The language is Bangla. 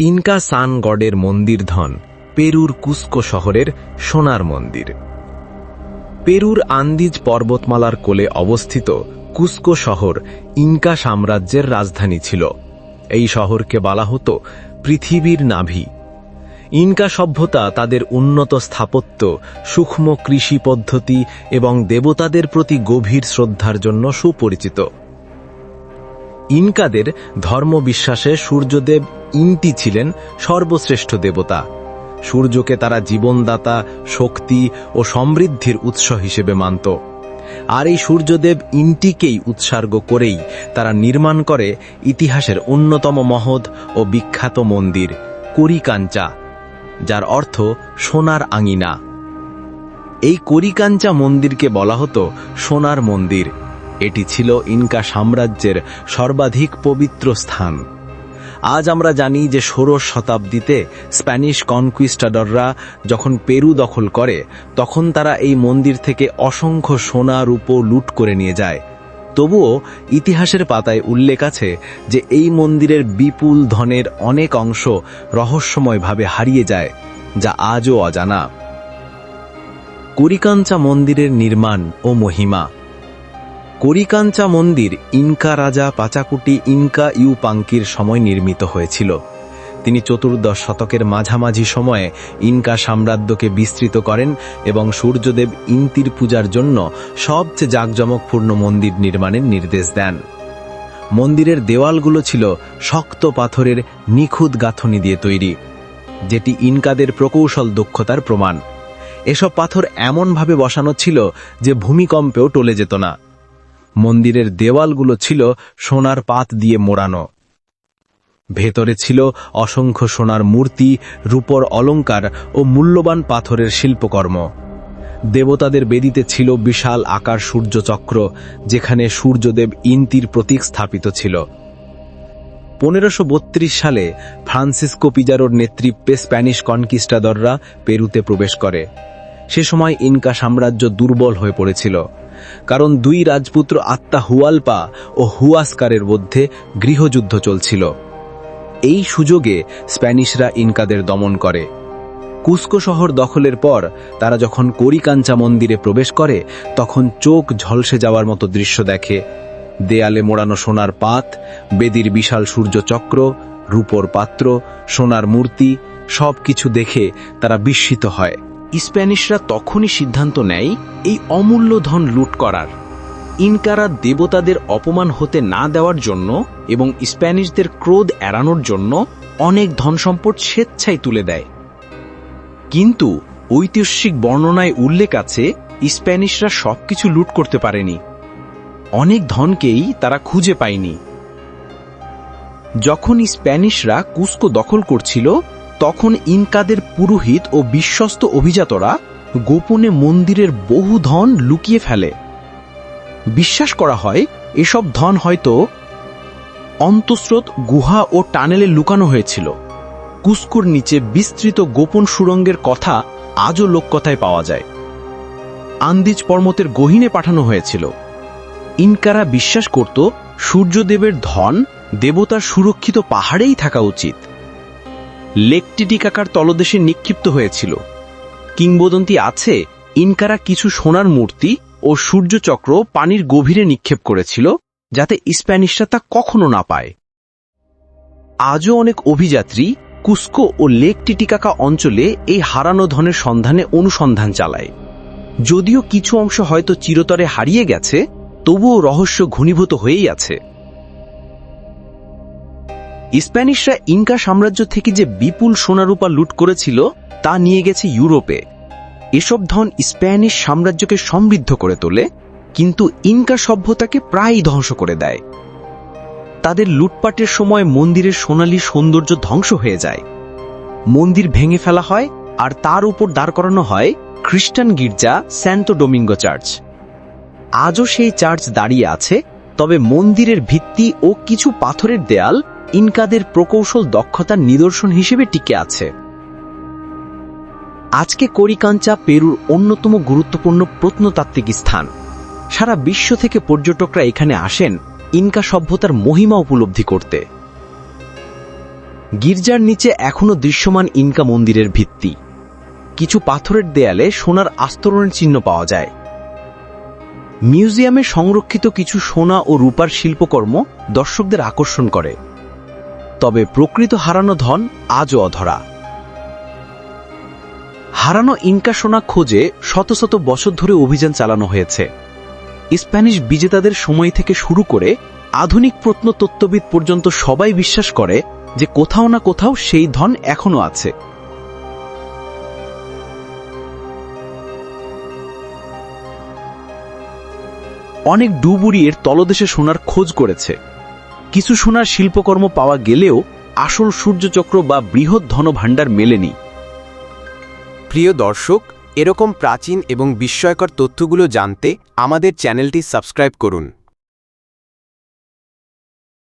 ইনকা সান গডের মন্দির ধন, পেরুর কুস্কো শহরের সোনার মন্দির। পেরুর আন্দিজ পর্বতমালার কোলে অবস্থিত কুস্কো শহর ইনকা সাম্রাজ্যের রাজধানী ছিল। এই শহরকে বলা হতো পৃথিবীর নাভি। ইনকা সভ্যতা তাদের উন্নত স্থাপত্য, সূক্ষ্ম কৃষি পদ্ধতি এবং দেবতাদের প্রতি গভীর শ্রদ্ধার জন্য সুপরিচিত। ইনকাদের ধর্মবিশ্বাসে সূর্যদেব ইনটি ছিলেন সর্বশ্রেষ্ঠ দেবতা। সূর্যকে তারা জীবনদাতা, শক্তি ও সমৃদ্ধির উৎস হিসেবে মানত। আর এই সূর্যদেব ইনটিকেই উৎসর্গ করেই তারা নির্মাণ করে ইতিহাসের অন্যতম মহৎ ও বিখ্যাত মন্দির, করিকাঞ্চা, যার অর্থ সোনার আঙিনা। এই করিকাঞ্চা মন্দিরকে বলা হতো সোনার মন্দির। এটি ছিল ইনকা সাম্রাজ্যের সর্বাধিক পবিত্র স্থান। আজ আমরা জানি যে ষোড়শ শতাব্দীতে স্প্যানিশ কনকুইস্টাডররা যখন পেরু দখল করে, তখন তারা এই মন্দির থেকে অসংখ্য সোনা, রূপো লুট করে নিয়ে যায়। তবুও ইতিহাসের পাতায় উল্লেখ আছে যে এই মন্দিরের বিপুল ধনের অনেক অংশ রহস্যময়ভাবে হারিয়ে যায়, যা আজও অজানা। কুরিকাঞ্চা মন্দিরের নির্মাণ ও মহিমা করিকাঞ্চা মন্দির ইনকা রাজা পাচাকুটি ইনকা ইউপাঙ্কির সময় নির্মিত হয়েছিল। তিনি চতুর্দশ শতকের মাঝামাঝি সময়ে ইনকা সাম্রাজ্যকে বিস্তৃত করেন এবং সূর্যদেব ইন্তির পূজার জন্য সবচেয়ে জাঁকজমকপূর্ণ মন্দির নির্মাণের নির্দেশ দেন। মন্দিরের দেওয়ালগুলো ছিল শক্ত পাথরের নিখুঁত গাঁথনি দিয়ে তৈরি, যেটি ইনকাদের প্রকৌশল দক্ষতার প্রমাণ। এসব পাথর এমনভাবে বসানো ছিল যে ভূমিকম্পেও টলে যেত না। মন্দিরের দেওয়ালগুলো ছিল সোনার পাত দিয়ে মোড়ানো। ভেতরে ছিল অসংখ্য সোনার মূর্তি, রূপর অলংকার ও মূল্যবান পাথরের শিল্পকর্ম। দেবতাদের বেদিতে ছিল বিশাল আকার সূর্যচক্র, যেখানে সূর্যদেব ইন্তির প্রতীক স্থাপিত ছিল। পনেরোশো সালে ফ্রান্সিসকো পিজারোর নেতৃত্বে স্প্যানিশ কনকিস্টাদররা পেরুতে প্রবেশ করে। সে সময় ইনকা সাম্রাজ্য দুর্বল হয়ে পড়েছিল। কারণ দুই রাজপুত্র আত্মা হুয়ালপা ও হুয়াস্কারের মধ্যে গৃহযুদ্ধ চলছিল। এই সুযোগে স্প্যানিশরা ইনকাদের দমন করে। কুস্কো শহর দখলের পর তারা যখন করিকাঞ্চা মন্দিরে প্রবেশ করে, তখন চোখ ঝলসে যাওয়ার মতো দৃশ্য দেখে। দেয়ালে মোড়ানো সোনার পাত, বেদির বিশাল সূর্যচক্র, রূপর পাত্র, সোনার মূর্তি সব কিছু দেখে তারা বিস্মিত হয়। স্প্যানিশরা তখনই সিদ্ধান্ত নেয়, এই অমূল্য ধন লুট করার। ইনকারা দেবতাদের অপমান হতে না দেওয়ার জন্য এবং স্প্যানিশদের ক্রোধ এড়ানোর জন্য অনেক ধন সম্পদ স্বেচ্ছায় তুলে দেয়। কিন্তু ঐতিহাসিক বর্ণনায় উল্লেখ আছে, স্প্যানিশরা সবকিছু লুট করতে পারেনি। অনেক ধনকেই তারা খুঁজে পায়নি। যখন স্প্যানিশরা কুস্কো দখল করছিল তখন ইনকাদের পুরোহিত ও বিশ্বস্ত অভিজাতরা গোপনে মন্দিরের বহু ধন লুকিয়ে ফেলে। বিশ্বাস করা হয়, এসব ধন হয়তো অন্তঃস্রোত গুহা ও টানেলে লুকানো হয়েছিল। কুস্কুর নিচে বিস্তৃত গোপন সুরঙ্গের কথা আজও লোককথায় পাওয়া যায়। আন্দিজ পর্বতের গহিনে পাঠানো হয়েছিল। ইনকারা বিশ্বাস করত, সূর্যদেবের ধন দেবতার সুরক্ষিত পাহাড়েই থাকা উচিত। লেক টিটিকাকার তলদেশে নিক্ষিপ্ত হয়েছিল। কিংবদন্তি আছে ইনকারা কিছু সোনার মূর্তি ও সূর্যচক্র পানির গভীরে নিক্ষেপ করেছিল, যাতে স্প্যানিশরা তা কখনো না পায়। আজও অনেক অভিযাত্রী কুস্কো ও লেক টিটিকাকা অঞ্চলে এই হারানো ধনের সন্ধানে অনুসন্ধান চালায়। যদিও কিছু অংশ হয়তো চিরতরে হারিয়ে গেছে, তবুও রহস্য ঘনীভূত হয়েই আছে। স্প্যানিশরা ইনকা সাম্রাজ্য থেকে যে বিপুল সোনারূপা লুট করেছিল, তা নিয়ে গেছে ইউরোপে। এসব ধন স্প্যানিশ সাম্রাজ্যকে সমৃদ্ধ করে তোলে, কিন্তু ইনকা সভ্যতাকে প্রায়ই ধ্বংস করে দেয়। তাদের লুটপাটের সময় মন্দিরের সোনালী সৌন্দর্য ধ্বংস হয়ে যায়। মন্দির ভেঙে ফেলা হয়, আর তার উপর দাঁড় করানো হয় খ্রিস্টান গির্জা স্যান্তো ডোমিঙ্গো চার্চ। আজও সেই চার্চ দাঁড়িয়ে আছে, তবে মন্দিরের ভিত্তি ও কিছু পাথরের দেয়াল ইনকাদের প্রকৌশল দক্ষতার নিদর্শন হিসেবে টিকে আছে। আজকে করিকাঞ্চা পেরুর অন্যতম গুরুত্বপূর্ণ প্রত্নতাত্ত্বিক স্থান। সারা বিশ্ব থেকে পর্যটকরা এখানে আসেন ইনকা সভ্যতার মহিমা উপলব্ধি করতে। গির্জার নিচে এখনও দৃশ্যমান ইনকা মন্দিরের ভিত্তি। কিছু পাথরের দেয়ালে সোনার আস্তরণের চিহ্ন পাওয়া যায়। মিউজিয়ামে সংরক্ষিত কিছু সোনা ও রূপার শিল্পকর্ম দর্শকদের আকর্ষণ করে। তবে প্রকৃত হারানো ধন আজও অধরা। হারানো ইনকা সোনা খোঁজে শত শত বছর ধরে অভিযান চালানো হয়েছে। স্প্যানিশ বিজেতাদের সময় থেকে শুরু করে আধুনিক প্রত্নতত্ত্ববিদ পর্যন্ত সবাই বিশ্বাস করে যে কোথাও না কোথাও সেই ধন এখনও আছে। অনেক ডুবুরি এর তলদেশে সোনার খোঁজ করেছে। কিছু সোনার শিল্পকর্ম পাওয়া গেলেও আসল সূর্যচক্র বা বৃহৎ ধনভাণ্ডার মেলেনি। প্রিয় দর্শক, এরকম প্রাচীন এবং বিস্ময়কর তথ্যগুলো জানতে আমাদের চ্যানেলটি সাবস্ক্রাইব করুন।